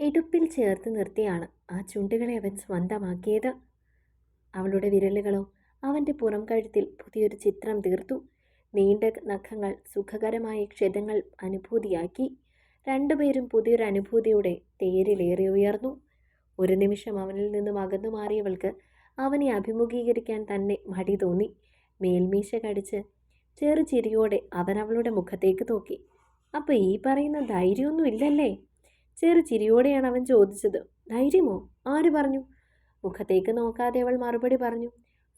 ഇടുപ്പിൽ ചേർത്ത് നിർത്തിയാണ് ആ ചുണ്ടുകളെ അവൻ സ്വന്തമാക്കിയത്. അവളുടെ വിരലുകളോ അവന്റെ പുറം കഴുത്തിൽ പുതിയൊരു ചിത്രം തീർത്തു. നീണ്ട നഖങ്ങൾ സുഖകരമായ ക്ഷതങ്ങൾ അനുഭൂതിയാക്കി. രണ്ടുപേരും പുതിയൊരു അനുഭൂതിയുടെ തേരിലേറി ഉയർന്നു. ഒരു നിമിഷം അവനിൽ നിന്നും അകന്നു മാറിയവൾക്ക് അവനെ അഭിമുഖീകരിക്കാൻ തന്നെ മടി തോന്നി. മേൽമീശ കടിച്ച് ചെറു ചിരിയോടെ അവൻ അവളുടെ മുഖത്തേക്ക് നോക്കി. അപ്പോൾ ഈ പറയുന്ന ധൈര്യമൊന്നും ഇല്ലല്ലേ? ചെറു ചിരിയോടെയാണ് അവൻ ചോദിച്ചത് ധൈര്യമോ? ആര് പറഞ്ഞു? മുഖത്തേക്ക് നോക്കാതെ അവൾ മറുപടി പറഞ്ഞു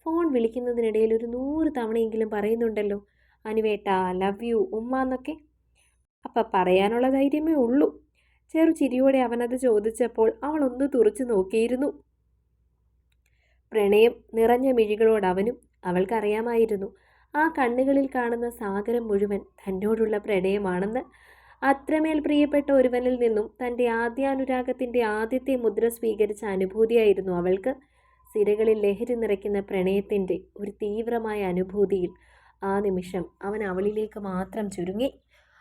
ഫോൺ വിളിക്കുന്നതിനിടയിൽ ഒരു നൂറ് തവണയെങ്കിലും പറയുന്നുണ്ടല്ലോ അനുവേട്ട ലവ് യു ഉമ്മ എന്നൊക്കെ. അപ്പം പറയാനുള്ള ധൈര്യമേ ഉള്ളൂ. ചെറു ചിരിയോടെ അവനത് ചോദിച്ചപ്പോൾ അവൾ ഒന്ന് തുറച്ചു നോക്കിയിരുന്നു. പ്രണയം നിറഞ്ഞ മിഴികളോട് അവനും അവൾക്കറിയാമായിരുന്നു. ആ കണ്ണുകളിൽ കാണുന്ന സാഗരം മുഴുവൻ തന്നോടുള്ള പ്രണയമാണെന്ന് അത്രമേൽ പ്രിയപ്പെട്ട ഒരുവനിൽ നിന്നും തന്റെ ആദ്യാനുരാഗത്തിന്റെ ആദ്യത്തെ മുദ്ര സ്വീകരിച്ച അനുഭൂതിയായിരുന്നു അവൾക്ക്. സിരകളിൽ ലഹരി നിറയ്ക്കുന്ന പ്രണയത്തിന്റെ ഒരു തീവ്രമായ അനുഭൂതിയിൽ ആ നിമിഷം അവൻ അവളിലേക്ക് മാത്രം ചുരുങ്ങി.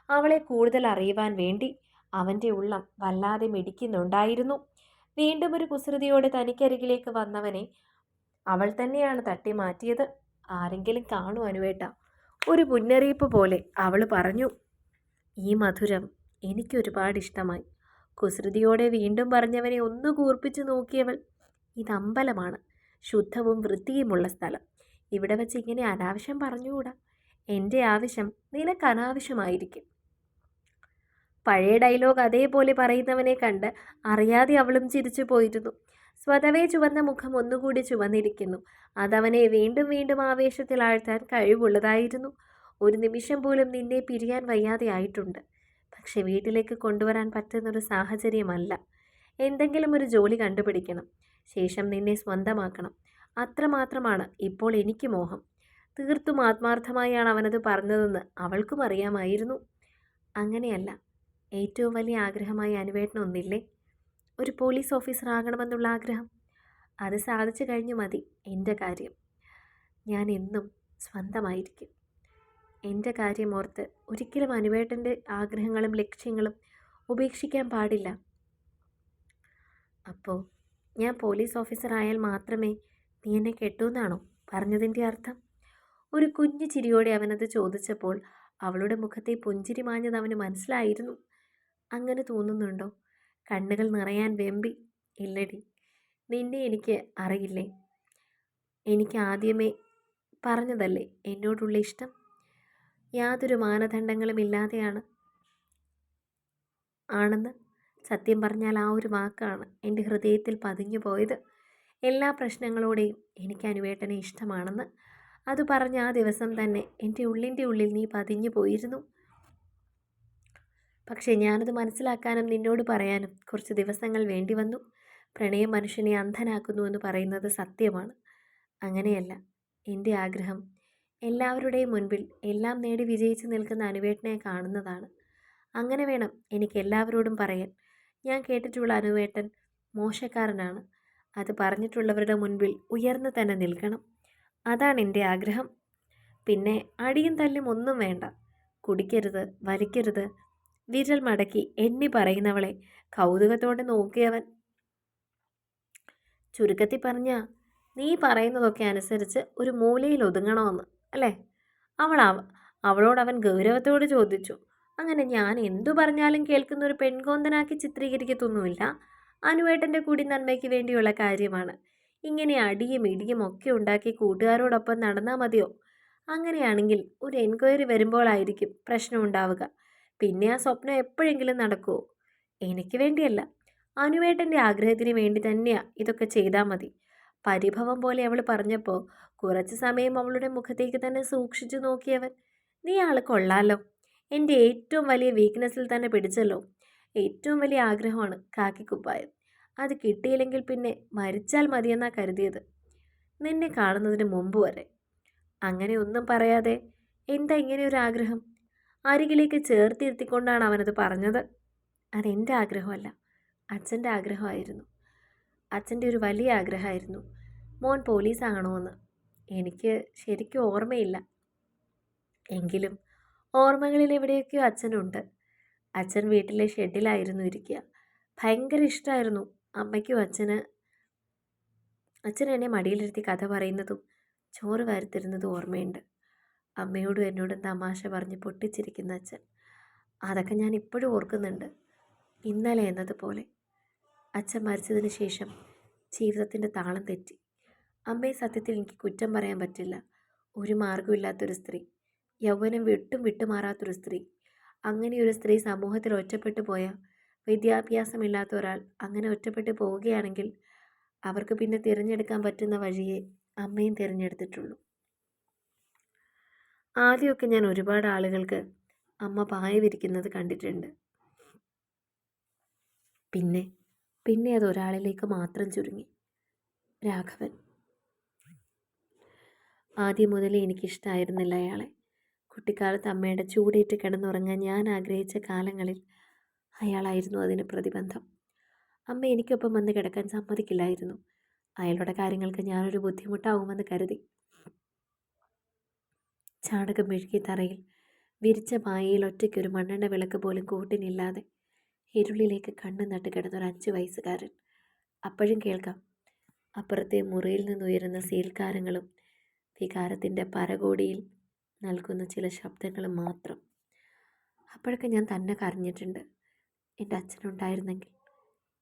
അവളെ കൂടുതൽ അറിയുവാൻ വേണ്ടി അവന്റെ ഉള്ളം വല്ലാതെ മിടിക്കുന്നുണ്ടായിരുന്നു. വീണ്ടും ഒരു കുസൃതിയോടെ തനിക്കരികിലേക്ക് വന്നവനെ അവൾ തന്നെയാണ് തട്ടി മാറ്റിയത് ആരെങ്കിലും കാണുവാനുവേട്ട ഒരു മുന്നറിയിപ്പ് പോലെ അവൾ പറഞ്ഞു. ഈ മധുരം എനിക്കൊരുപാട് ഇഷ്ടമായി. കുസൃതിയോടെ വീണ്ടും പറഞ്ഞവനെ ഒന്ന് കൂർപ്പിച്ചു നോക്കിയവൾ ഇത് അമ്പലമാണ് ശുദ്ധവും വൃത്തിയുമുള്ള സ്ഥലം. ഇവിടെ വെച്ച് ഇങ്ങനെ അനാവശ്യം പറഞ്ഞുകൂടാ? എന്റെ ആവശ്യം നിനക്ക് അനാവശ്യമായിരിക്കും പഴയ ഡയലോഗ് അതേപോലെ പറയുന്നവനെ കണ്ട് അറിയാതെ അവളും ചിരിച്ചു പോയിരുന്നു. സ്വതവേ ചുവന്ന മുഖം ഒന്നുകൂടി ചുവന്നിരിക്കുന്നു. അതവനെ വീണ്ടും വീണ്ടും ആവേശത്തിൽ ആഴ്ത്താൻ കഴിവുള്ളതായിരുന്നു. ഒരു നിമിഷം പോലും നിന്നെ പിരിയാൻ വയ്യാതെ ആയിട്ടുണ്ട്. പക്ഷെ വീട്ടിലേക്ക് കൊണ്ടുവരാൻ പറ്റുന്നൊരു സാഹചര്യമല്ല. എന്തെങ്കിലും ഒരു ജോലി കണ്ടുപിടിക്കണം. ശേഷം നിന്നെ സ്വന്തമാക്കണം. അത്രമാത്രമാണ് ഇപ്പോൾ എനിക്ക് മോഹം. തീർത്തും ആത്മാർത്ഥമായാണ് അവനത് പറഞ്ഞതെന്ന് അവൾക്കും അറിയാമായിരുന്നു. അങ്ങനെയല്ല. ഏറ്റവും വലിയ ആഗ്രഹമായി അനുവേട്ടനൊന്നില്ലേ ഒരു പോലീസ് ഓഫീസർ ആകണമെന്നുള്ള ആഗ്രഹം? അത് സാധിച്ചു കഴിഞ്ഞു മതി. എന്റെ കാര്യം. ഞാൻ എന്നും സ്വന്തമായിരിക്കും. എന്റെ കാര്യമോർത്ത് ഒരിക്കലും അനുവേട്ടന്റെ ആഗ്രഹങ്ങളും ലക്ഷ്യങ്ങളും ഉപേക്ഷിക്കാൻ പാടില്ല. അപ്പോൾ ഞാൻ പോലീസ് ഓഫീസർ ആയാൽ മാത്രമേ നീ എന്നെ കെട്ടൂന്നാണോ പറഞ്ഞതിന്റെ അർത്ഥം? ഒരു കുഞ്ഞു ചിരിയോടെ അവനത് ചോദിച്ചപ്പോൾ അവളുടെ മുഖത്തെ പുഞ്ചിരി മാഞ്ഞത് അവന് മനസ്സിലായിരുന്നു. അങ്ങനെ തോന്നുന്നുണ്ടോ? കണ്ണുകൾ നിറയാൻ വെമ്പി. ഇല്ലടി നിന്നെ എനിക്ക് അറിയില്ലേ? എനിക്ക് ആദ്യമേ പറഞ്ഞതല്ലേ എന്നോടുള്ള ഇഷ്ടം? യാതൊരു മാനദണ്ഡങ്ങളും ഇല്ലാതെയാണ്. ആണെന്ന് സത്യം പറഞ്ഞാൽ ആ ഒരു വാക്കാണ് എന്റെ ഹൃദയത്തിൽ പതിഞ്ഞു പോയത്. എല്ലാ പ്രശ്നങ്ങളോടെയും എനിക്ക് അനുവേട്ടനെ ഇഷ്ടമാണെന്ന്. അത് പറഞ്ഞ ആ ദിവസം തന്നെ എന്റെ ഉള്ളിന്റെ ഉള്ളിൽ നീ പതിഞ്ഞു പോയിരുന്നു. പക്ഷേ ഞാനത് മനസ്സിലാക്കാനും നിന്നോട് പറയാനും കുറച്ച് ദിവസങ്ങൾ വേണ്ടി വന്നു. പ്രണയം മനുഷ്യനെ അന്ധനാക്കുന്നു എന്ന് പറയുന്നത് സത്യമാണ്. അങ്ങനെയല്ല. എന്റെ ആഗ്രഹം എല്ലാവരുടെയും മുൻപിൽ എല്ലാം നേടി വിജയിച്ച് നിൽക്കുന്ന അനുവേട്ടനെ കാണുന്നതാണ്. അങ്ങനെ വേണം എനിക്ക് എല്ലാവരോടും പറയാൻ. ഞാൻ കേട്ടിട്ടുള്ള അനുവേട്ടൻ മോശക്കാരനാണ്. അത് പറഞ്ഞിട്ടുള്ളവരുടെ മുൻപിൽ ഉയർന്നു തന്നെ നിൽക്കണം. അതാണ് എന്റെ ആഗ്രഹം. പിന്നെ അടിയും തല്ലും ഒന്നും വേണ്ട. കുടിക്കരുത് വലിക്കരുത്. വിരൽ മടക്കി എണ്ണി പറയുന്നവളെ കൗതുകത്തോടെ നോക്കിയവൻ. ചുരുക്കത്തിൽ പറഞ്ഞ നീ പറയുന്നതൊക്കെ അനുസരിച്ച് ഒരു മൂലയിൽ ഒതുങ്ങണമെന്ന്. അല്ലേ? അവൾ അവളോട് അവൻ ഗൗരവത്തോട് ചോദിച്ചു. അങ്ങനെ ഞാൻ എന്തു പറഞ്ഞാലും കേൾക്കുന്ന ഒരു പെൺകോന്തനാക്കി ചിത്രീകരിക്കത്തൊന്നുമില്ല. അനുവേട്ടന്റെ കൂടി നന്മയ്ക്ക് വേണ്ടിയുള്ള കാര്യമാണ്. ഇങ്ങനെ അടിയും ഇടിയും ഒക്കെ ഉണ്ടാക്കി കൂട്ടുകാരോടൊപ്പം നടന്നാൽ മതിയോ? അങ്ങനെയാണെങ്കിൽ ഒരു എൻക്വയറി വരുമ്പോഴായിരിക്കും പ്രശ്നം ഉണ്ടാവുക. പിന്നെ ആ സ്വപ്നം എപ്പോഴെങ്കിലും നടക്കുമോ എനിക്ക് വേണ്ടിയല്ല. അനുവേട്ടന്റെ ആഗ്രഹത്തിന് വേണ്ടി തന്നെയാണ് ഇതൊക്കെ ചെയ്താൽ മതി. പരിഭവം പോലെ അവൾ പറഞ്ഞപ്പോൾ കുറച്ച് സമയം അവളുടെ മുഖത്തേക്ക് തന്നെ സൂക്ഷിച്ചു നോക്കിയവൻ നീ ആൾ കൊള്ളാലോ. എന്റെ ഏറ്റവും വലിയ വീക്ക്നെസ്സിൽ തന്നെ പിടിച്ചല്ലോ. ഏറ്റവും വലിയ ആഗ്രഹമാണ് കാക്കിക്കുപ്പായം. അത് കിട്ടിയില്ലെങ്കിൽ പിന്നെ മരിച്ചാൽ മതിയെന്നാ കരുതിയത്. നിന്നെ കാണുന്നതിന് മുമ്പ് വരെ. അങ്ങനെ ഒന്നും പറയാതെ എന്താ ഇങ്ങനെ ഒരു ആഗ്രഹം? അരികിലേക്ക് ചേർത്തിരുത്തിക്കൊണ്ടാണ് അവനത് പറഞ്ഞത്? അതെന്റെ ആഗ്രഹമല്ല. അച്ഛന്റെ ആഗ്രഹമായിരുന്നു. അച്ഛന്റെ ഒരു വലിയ ആഗ്രഹമായിരുന്നു. മോൻ പോലീസ് ആകണമെന്ന് എനിക്ക് ശരിക്കും ഓർമ്മയില്ല. എങ്കിലും ഓർമ്മകളിൽ എവിടെയൊക്കെയോ അച്ഛനുണ്ട്. അച്ഛൻ വീട്ടിലെ ഷെഡിലായിരുന്നു ഇരിക്കുക. ഭയങ്കര ഇഷ്ടമായിരുന്നു അമ്മയ്ക്കും അച്ഛന്. അച്ഛൻ എന്നെ മടിയിലിരുത്തി കഥ പറയുന്നതും ചോറ് വാരിത്തരുന്നതും ഓർമ്മയുണ്ട്. അമ്മയോടും എന്നോടും തമാശ പറഞ്ഞ് പൊട്ടിച്ചിരിക്കുന്ന അച്ഛൻ. അതൊക്കെ ഞാൻ ഇപ്പോഴും ഓർക്കുന്നുണ്ട്. ഇന്നലെ എന്നതുപോലെ. അച്ഛൻ മരിച്ചതിന് ശേഷം ജീവിതത്തിന്റെ താളം തെറ്റി. അമ്മയെ സത്യത്തിൽ എനിക്ക് കുറ്റം പറയാൻ പറ്റില്ല. ഒരു മാർഗമില്ലാത്തൊരു സ്ത്രീ. യൗവനം വിട്ടും വിട്ടുമാറാത്തൊരു സ്ത്രീ. അങ്ങനെയൊരു സ്ത്രീ സമൂഹത്തിൽ ഒറ്റപ്പെട്ടു പോയ വിദ്യാഭ്യാസമില്ലാത്ത ഒരാൾ അങ്ങനെ ഒറ്റപ്പെട്ടു പോവുകയാണെങ്കിൽ അവർക്ക് പിന്നെ തിരഞ്ഞെടുക്കാൻ പറ്റുന്ന വഴിയെ അമ്മയും തിരഞ്ഞെടുത്തിട്ടുള്ളൂ. ആദ്യമൊക്കെ ഞാൻ ഒരുപാട് ആളുകൾക്ക് അമ്മ പായ വിരിക്കുന്നത് കണ്ടിട്ടുണ്ട്. പിന്നെ പിന്നെ അത് ഒരാളിലേക്ക് മാത്രം ചുരുങ്ങി. രാഘവൻ. ആദ്യം മുതലേ എനിക്കിഷ്ടമായിരുന്നില്ല അയാളെ. കുട്ടിക്കാലത്ത് അമ്മയുടെ ചൂടേറ്റ് കിടന്നുറങ്ങാൻ ഞാൻ ആഗ്രഹിച്ച കാലങ്ങളിൽ അയാളായിരുന്നു അതിന് പ്രതിബന്ധം. അമ്മ എനിക്കൊപ്പം വന്ന് കിടക്കാൻ സമ്മതിക്കില്ലായിരുന്നു. അയാളുടെ കാര്യങ്ങൾക്ക് ഞാനൊരു ബുദ്ധിമുട്ടാവുമെന്ന് കരുതി. ചാണകം മെഴുകിയ തറയിൽ വിരിച്ച പായയിൽ ഒറ്റയ്ക്കൊരു മണ്ണെണ്ണ വിളക്ക് പോലും കൂട്ടിനില്ലാതെ ഇരുളിലേക്ക് കണ്ണു നട്ട് കിടന്നൊരു അഞ്ച് വയസ്സുകാരൻ. അപ്പോഴും കേൾക്കാം. അപ്പുറത്തെ മുറിയിൽ നിന്നുയരുന്ന സീൽക്കാരങ്ങളും വികാരത്തിന്റെ പരകോടിയിൽ നൽകുന്ന ചില ശബ്ദങ്ങൾ മാത്രം. അപ്പോഴൊക്കെ ഞാൻ തന്നെ കരഞ്ഞിട്ടുണ്ട്. എന്റെ അച്ഛനുണ്ടായിരുന്നെങ്കിൽ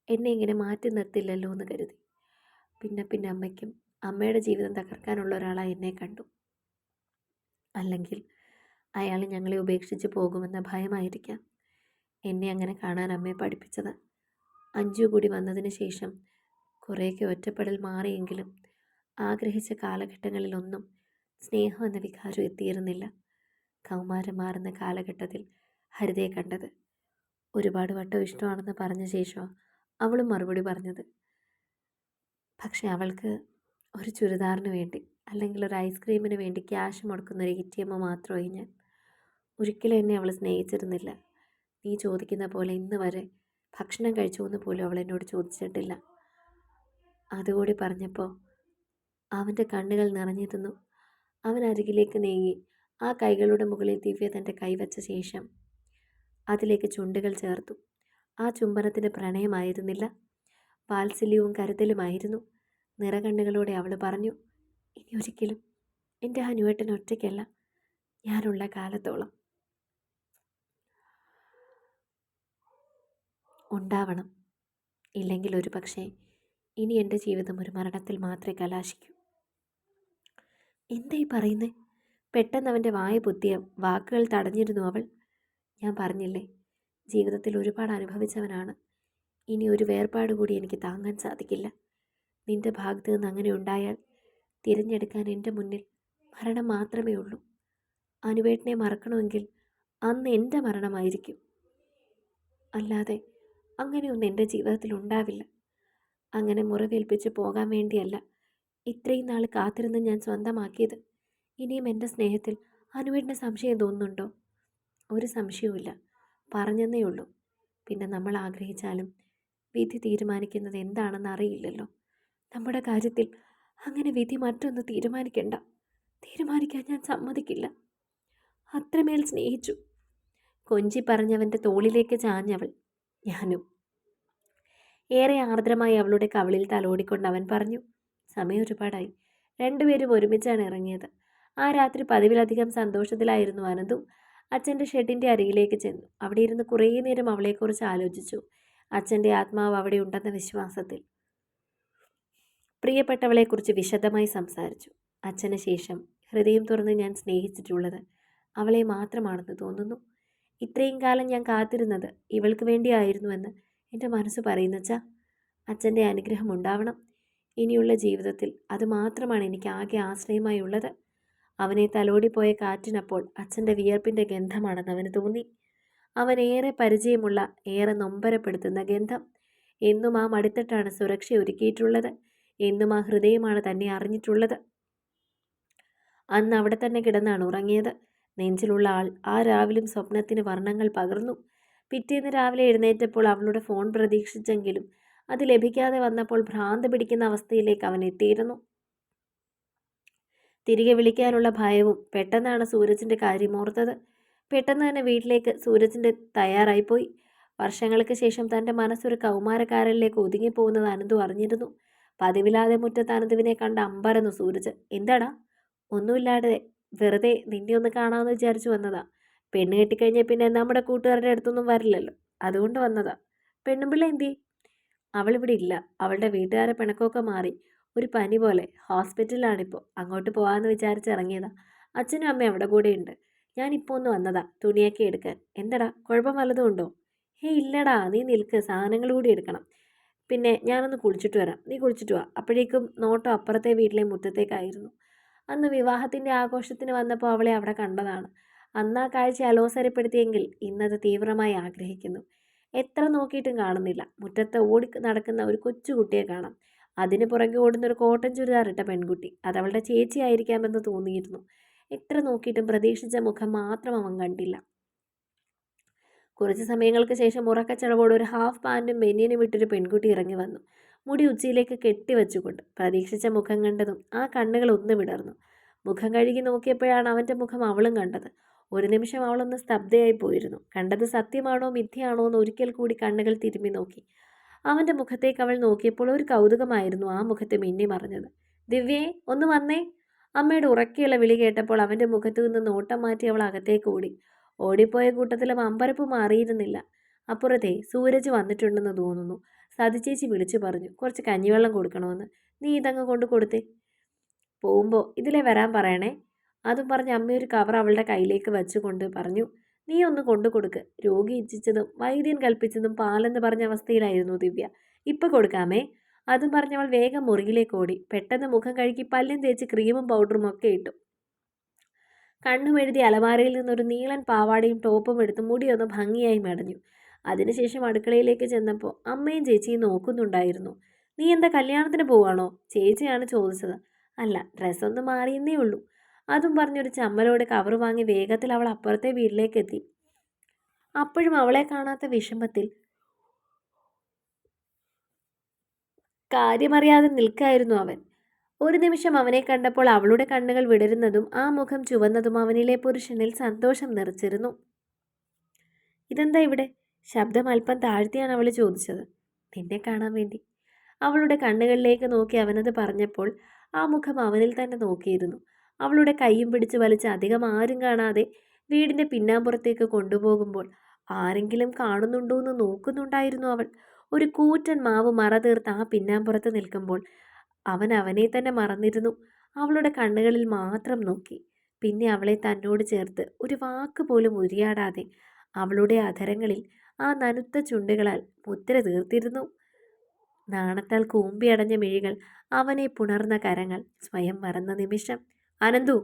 എന്നെ ഇങ്ങനെ മാറ്റി നിർത്തില്ലല്ലോ എന്ന് കരുതി. പിന്നെ പിന്നെ അമ്മയ്ക്കും അമ്മയുടെ ജീവിതം തകർക്കാനുള്ള ഒരാളായി എന്നെ കണ്ടു. അല്ലെങ്കിൽ അയാൾ ഞങ്ങളെ ഉപേക്ഷിച്ച് പോകുമെന്ന ഭയമായിരിക്കാം. എന്നെ അങ്ങനെ കാണാൻ അമ്മയെ പഠിപ്പിച്ചത്. അഞ്ചു കൂടി വന്നതിന് ശേഷം കുറേയൊക്കെ ഒറ്റപ്പെടൽ മാറിയെങ്കിലും ആഗ്രഹിച്ച കാലഘട്ടങ്ങളിലൊന്നും സ്നേഹം എന്ന വികാരം എത്തിയിരുന്നില്ല. കൗമാരം മാറുന്ന കാലഘട്ടത്തിൽ ഹരിതയെ കണ്ടത്. ഒരുപാട് വട്ടം ഇഷ്ടമാണെന്ന് പറഞ്ഞ ശേഷം അവളും മറുപടി പറഞ്ഞത്. പക്ഷെ അവൾക്ക് ഒരു ചുരിദാറിന് വേണ്ടി അല്ലെങ്കിൽ ഒരു ഐസ്ക്രീമിന് വേണ്ടി ക്യാഷ് മുടക്കുന്ന ഒരു എ മാത്രമായി ഞാൻ. ഒരിക്കലും എന്നെ അവൾ സ്നേഹിച്ചിരുന്നില്ല. നീ ചോദിക്കുന്ന പോലെ ഇന്ന് വരെ ഭക്ഷണം കഴിച്ചു എന്ന് പോലും അവൾ എന്നോട് ചോദിച്ചിട്ടില്ല. അതുകൂടി പറഞ്ഞപ്പോൾ അവന്റെ കണ്ണുകൾ നിറഞ്ഞെത്തുന്നു അവൻ അരികിലേക്ക് നീങ്ങി. ആ കൈകളുടെ മുകളിൽ ദിവ്യ തന്റെ കൈവച്ച ശേഷം അതിലേക്ക് ചുണ്ടുകൾ ചേർത്തു. ആ ചുംബനത്തിന് പ്രണയമായിരുന്നില്ല. വാത്സല്യവും കരുതലുമായിരുന്നു. നിറകണ്ണുകളോടെ അവൾ പറഞ്ഞു ഇനി ഒരിക്കലും എന്റെ ഹനുവേട്ടൻ ഒറ്റയ്ക്കല്ല. ഞാനുള്ള കാലത്തോളം. ഉണ്ടാവണം. ഇല്ലെങ്കിൽ ഒരു പക്ഷേ ഇനി എന്റെ ജീവിതം ഒരു മരണത്തിൽ മാത്രമേ കലാശിക്കൂ. എന്തായി പറയുന്നേ? പെട്ടെന്ന് അവന്റെ വായ പൊത്തിയ വാക്കുകൾ തടഞ്ഞിരുന്നു അവൾ. ഞാൻ പറഞ്ഞില്ലേ ജീവിതത്തിൽ ഒരുപാട് അനുഭവിച്ചവനാണ്. ഇനി ഒരു വേർപാട് കൂടി എനിക്ക് താങ്ങാൻ സാധിക്കില്ല. നിന്റെ ഭാഗത്ത് നിന്ന് അങ്ങനെ ഉണ്ടായാൽ തിരഞ്ഞെടുക്കാൻ എന്റെ മുന്നിൽ മരണം മാത്രമേ ഉള്ളൂ. അനുവേട്ടനെ മറക്കണമെങ്കിൽ അന്ന് എന്റെ മരണമായിരിക്കും. അല്ലാതെ അങ്ങനെയൊന്നും എന്റെ ജീവിതത്തിൽ ഉണ്ടാവില്ല അങ്ങനെ മുറിവേൽപ്പിച്ച് പോകാൻ വേണ്ടിയല്ല ഇത്രയും നാൾ കാത്തിരുന്ന് ഞാൻ സ്വന്തമാക്കിയത്. ഇനിയും എന്റെ സ്നേഹത്തിൽ അനുവേട്ടന് സംശയം തോന്നുന്നുണ്ടോ? ഒരു സംശയവുമില്ല. പറഞ്ഞെന്നേ ഉള്ളൂ. പിന്നെ നമ്മൾ ആഗ്രഹിച്ചാലും വിധി തീരുമാനിക്കുന്നത് എന്താണെന്ന് അറിയില്ലല്ലോ. നമ്മുടെ കാര്യത്തിൽ അങ്ങനെ വിധി മറ്റൊന്ന് തീരുമാനിക്കണ്ട. തീരുമാനിക്കാൻ ഞാൻ സമ്മതിക്കില്ല. അത്രമേൽ സ്നേഹിച്ചു. കൊഞ്ചി പറഞ്ഞവന്റെ തോളിലേക്ക് ചാഞ്ഞവൾ ഞാനും. ഏറെ ആർദ്രമായി അവളുടെ കവളിൽ തലോടിക്കൊണ്ട് അവൻ പറഞ്ഞു സമയം ഒരുപാടായി. രണ്ടുപേരും ഒരുമിച്ചാണ് ഇറങ്ങിയത്. ആ രാത്രി പതിവിലധികം സന്തോഷത്തിലായിരുന്നു അനന്തു അച്ഛന്റെ ഷെഡിന്റെ അരികിലേക്ക് ചെന്നു. അവിടെ ഇരുന്ന് കുറേ നേരം അവളെക്കുറിച്ച് ആലോചിച്ചു. അച്ഛന്റെ ആത്മാവ് അവിടെ ഉണ്ടെന്ന വിശ്വാസത്തിൽ. പ്രിയപ്പെട്ടവളെക്കുറിച്ച് വിശദമായി സംസാരിച്ചു. അച്ഛന് ശേഷം ഹൃദയം തുറന്ന് ഞാൻ സ്നേഹിച്ചിട്ടുള്ളത് അവളെ മാത്രമാണെന്ന് തോന്നുന്നു. ഇത്രയും കാലം ഞാൻ കാത്തിരുന്നത് ഇവൾക്ക് വേണ്ടിയായിരുന്നുവെന്ന് എന്റെ മനസ്സ് പറയുന്നച്ചാ അച്ഛന്റെ അനുഗ്രഹം ഉണ്ടാവണം. ഇനിയുള്ള ജീവിതത്തിൽ അത് മാത്രമാണ് എനിക്ക് ആകെ ആശ്രയമായി ഉള്ളത്. അവനെ തലോടിപ്പോയ കാറ്റിനപ്പോൾ അച്ഛന്റെ വിയർപ്പിന്റെ ഗന്ധമാണെന്ന് അവന് തോന്നി. അവൻ ഏറെ പരിചയമുള്ള ഏറെ നൊമ്പരപ്പെടുത്തുന്ന ഗന്ധം. എന്നും ആ മടിത്തട്ടാണ് സുരക്ഷ ഒരുക്കിയിട്ടുള്ളത്. എന്നും ആ ഹൃദയമാണ് തന്നെ അറിഞ്ഞിട്ടുള്ളത്. അന്ന് അവിടെ തന്നെ കിടന്നാണ് ഉറങ്ങിയത്. നെഞ്ചിലുള്ള ആൾ ആ രാവിലും സ്വപ്നത്തിന് വർണങ്ങൾ പകർന്നു. പിറ്റേന്ന് രാവിലെ എഴുന്നേറ്റപ്പോൾ അവളുടെ ഫോൺ പ്രതീക്ഷിച്ചെങ്കിലും അത് ലഭിക്കാതെ വന്നപ്പോൾ ഭ്രാന്ത് പിടിക്കുന്ന അവസ്ഥയിലേക്ക് അവൻ എത്തിയിരുന്നു. തിരികെ വിളിക്കാനുള്ള ഭയവും പെട്ടെന്നാണ് സൂരജിന്റെ കാര്യം ഓർത്തത്. പെട്ടെന്ന് തന്നെ വീട്ടിലേക്ക് സൂരജിന്റെ തയ്യാറായിപ്പോയി. വർഷങ്ങൾക്ക് ശേഷം തന്റെ മനസ്സൊരു കൗമാരക്കാരനിലേക്ക് ഒതുങ്ങിപ്പോകുന്നത് അനന്തു അറിഞ്ഞിരുന്നു. പതിവില്ലാതെ മുറ്റത്ത് അനന്തുവിനെ കണ്ട അമ്പരന്നു സൂരജ് എന്താടാ? ഒന്നുമില്ലാതെ വെറുതെ നിന്നെ ഒന്ന് കാണാമെന്ന് വിചാരിച്ചു വന്നതാ. പെണ്ണ് കെട്ടിക്കഴിഞ്ഞാൽ പിന്നെ നമ്മുടെ കൂട്ടുകാരുടെ അടുത്തൊന്നും വരില്ലല്ലോ. അതുകൊണ്ട് വന്നതാ. പെണ്ണുമ്പിള്ള എന്തി? അവളിവിടെ ഇല്ല. അവളുടെ വീട്ടുകാരെ പിണക്കമൊക്കെ മാറി. ഒരു പനി പോലെ. ഹോസ്പിറ്റലിലാണിപ്പോൾ അങ്ങോട്ട് പോകാമെന്ന് വിചാരിച്ച് ഇറങ്ങിയതാ. അച്ഛനും അമ്മയും അവിടെ കൂടെയുണ്ട്. ഞാനിപ്പോൾ ഒന്ന് വന്നതാ. തുണിയൊക്കെ എടുക്കാൻ. എന്തടാ? കുഴപ്പം വല്ലതും ഉണ്ടോ? ഹേ ഇല്ലടാ. നീ നിൽക്ക്. സാധനങ്ങൾ കൂടി എടുക്കണം. പിന്നെ ഞാനൊന്ന് കുളിച്ചിട്ട് വരാം. നീ കുളിച്ചിട്ട് വാ. അപ്പോഴേക്കും നോട്ടം അപ്പുറത്തെ വീട്ടിലെ മുറ്റത്തേക്കായിരുന്നു. അന്ന് വിവാഹത്തിന്റെ ആഘോഷത്തിന് വന്നപ്പോൾ അവളെ അവിടെ കണ്ടതാണ്. അന്ന് ആ കാഴ്ച അലോസരപ്പെടുത്തിയെങ്കിൽ ഇന്നത് തീവ്രമായി ആഗ്രഹിക്കുന്നു. എത്ര നോക്കിയിട്ടും കാണുന്നില്ല. മുറ്റത്ത് ഓടി നടക്കുന്ന ഒരു കൊച്ചുകുട്ടിയെ കാണാം. അതിന് പുറകെ ഓടുന്ന ഒരു കോട്ടൻ ചുരിദാർ ഇട്ട പെൺകുട്ടി. അത് അവളുടെ ചേച്ചിയായിരിക്കാമെന്ന് തോന്നിയിരുന്നു. എത്ര നോക്കിയിട്ടും പ്രതീക്ഷിച്ച മുഖം മാത്രം അവൻ കണ്ടില്ല. കുറച്ച് സമയങ്ങൾക്ക് ശേഷം ഉറക്കച്ചടവോടെ ഒരു ഹാഫ് പാന്റും ബനിയനും വിട്ടൊരു പെൺകുട്ടി ഇറങ്ങി വന്നു. മുടി ഉച്ചയിലേക്ക് കെട്ടിവെച്ചുകൊണ്ട് പ്രതീക്ഷിച്ച മുഖം കണ്ടതും ആ കണ്ണുകൾ ഒന്ന് വിടർന്നു. മുഖം കഴുകി നോക്കിയപ്പോഴാണ് അവന്റെ മുഖം അവളും കണ്ടത്. ഒരു നിമിഷം അവളൊന്ന് സ്തബ്ധയായി പോയിരുന്നു. കണ്ടത് സത്യമാണോ മിഥ്യയാണോ എന്ന് ഒരിക്കൽ കൂടി കണ്ണുകൾ തിരുമ്മി നോക്കി. അവന്റെ മുഖത്തേക്ക് അവൾ നോക്കിയപ്പോൾ ഒരു കൗതുകമായിരുന്നു ആ മുഖത്തെ മിന്നി മറിഞ്ഞത്. ദിവ്യേ ഒന്ന് വന്നേ. അമ്മയുടെ ഉറക്കെയുള്ള വിളി കേട്ടപ്പോൾ അവന്റെ മുഖത്തു നിന്ന് നോട്ടം മാറ്റി അവൾ അകത്തേക്ക് ഓടി. ഓടിപ്പോയ കൂട്ടത്തിലും അമ്പരപ്പ് മാറിയിരുന്നില്ല. അപ്പുറത്തെ സൂരജ് വന്നിട്ടുണ്ടെന്ന് തോന്നുന്നു. സതിചേച്ചി വിളിച്ചു പറഞ്ഞു കുറച്ച് കഞ്ഞിവെള്ളം കൊടുക്കണമെന്ന് നീ ഇതങ്ങ് കൊണ്ട് കൊടുത്തേ. പോകുമ്പോൾ ഇതിലെ വരാൻ പറയണേ. അതും പറഞ്ഞ് അമ്മ ഒരു കവർ അവളുടെ കയ്യിലേക്ക് വെച്ചുകൊണ്ട് പറഞ്ഞു നീ ഒന്ന് കൊണ്ടു കൊടുക്ക്. രോഗി ഇച്ഛിച്ചതും വൈദ്യൻ കൽപ്പിച്ചതും പാലെന്ന് പറഞ്ഞ അവസ്ഥയിലായിരുന്നു ദിവ്യ. ഇപ്പൊ കൊടുക്കാമേ? അതും പറഞ്ഞ് അവൾ വേഗം മുറിയിലേക്ക് ഓടി. പെട്ടെന്ന് മുഖം കഴുകി പല്ലും തേച്ച് ക്രീമും പൗഡറും ഒക്കെ ഇട്ടു. കണ്ണുമെഴുതി അലമാരയിൽ നിന്നൊരു നീളൻ പാവാടയും ടോപ്പും എടുത്ത് മുടിയൊന്ന് ഭംഗിയായി മെടഞ്ഞു. അതിനുശേഷം അടുക്കളയിലേക്ക് ചെന്നപ്പോൾ അമ്മയും ചേച്ചിയും നോക്കുന്നുണ്ടായിരുന്നു. നീ എന്താ കല്യാണത്തിന് പോവാണോ? ചേച്ചിയാണ് ചോദിച്ചത്. അല്ല ഡ്രസ്സൊന്ന് മാറിയെന്നേ ഉള്ളൂ. അതും പറഞ്ഞൊരു ചമ്മലോടെ കവർ വാങ്ങി വേഗത്തിൽ അവൾ അപ്പുറത്തെ വീട്ടിലേക്ക് എത്തി അപ്പോഴും അവളെ കാണാത്ത വിഷമത്തിൽ കാര്യമറിയാതെ നിൽക്കായിരുന്നു അവൻ. ഒരു നിമിഷം അവനെ കണ്ടപ്പോൾ അവളുടെ കണ്ണുകൾ വിടരുന്നതും ആ മുഖം ചുവന്നതും അവനിലെ പുരുഷനിൽ സന്തോഷം നിറച്ചിരുന്നു. ഇതെന്താ ഇവിടെ? ശബ്ദം അല്പം താഴ്ത്തിയാണ് അവൾ ചോദിച്ചത്. നിന്നെ കാണാൻ വേണ്ടി. അവളുടെ കണ്ണുകളിലേക്ക് നോക്കി അവനത് പറഞ്ഞപ്പോൾ ആ മുഖം അവനിൽ തന്നെ നോക്കിയിരുന്നു. അവളുടെ കൈയും പിടിച്ച് വലിച്ച് അധികം ആരും കാണാതെ വീടിന്റെ പിന്നാമ്പുറത്തേക്ക് കൊണ്ടുപോകുമ്പോൾ ആരെങ്കിലും കാണുന്നുണ്ടോ എന്ന് നോക്കുന്നുണ്ടായിരുന്നു അവൾ. ഒരു കൂറ്റൻ മാവ് മറ തീർത്ത് ആ പിന്നാമ്പുറത്ത് നിൽക്കുമ്പോൾ അവൻ അവനെ തന്നെ മറന്നിരുന്നു. അവളുടെ കണ്ണുകളിൽ മാത്രം നോക്കി. പിന്നെ അവളെ തന്നോട് ചേർത്ത് ഒരു വാക്ക് പോലും ഉരിയാടാതെ അവളുടെ അധരങ്ങളിൽ ആ നനുത്ത ചുണ്ടുകളാൽ മുദ്ര തീർത്തിരുന്നു. നാണത്താൽ കൂമ്പിയടഞ്ഞ മിഴികൾ അവനെ പുണർന്ന കരങ്ങൾ സ്വയം മറന്ന നിമിഷം അനന്തു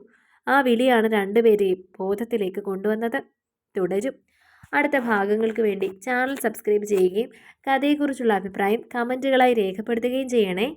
ആ വിളിയാണ് രണ്ടുപേരെയും ബോധത്തിലേക്ക് കൊണ്ടുവന്നത്. തുടരും. അടുത്ത ഭാഗങ്ങൾക്ക് വേണ്ടി ചാനൽ സബ്സ്ക്രൈബ് ചെയ്യുകയും കഥയെക്കുറിച്ചുള്ള അഭിപ്രായം കമന്റുകളായി രേഖപ്പെടുത്തുകയും ചെയ്യണേ.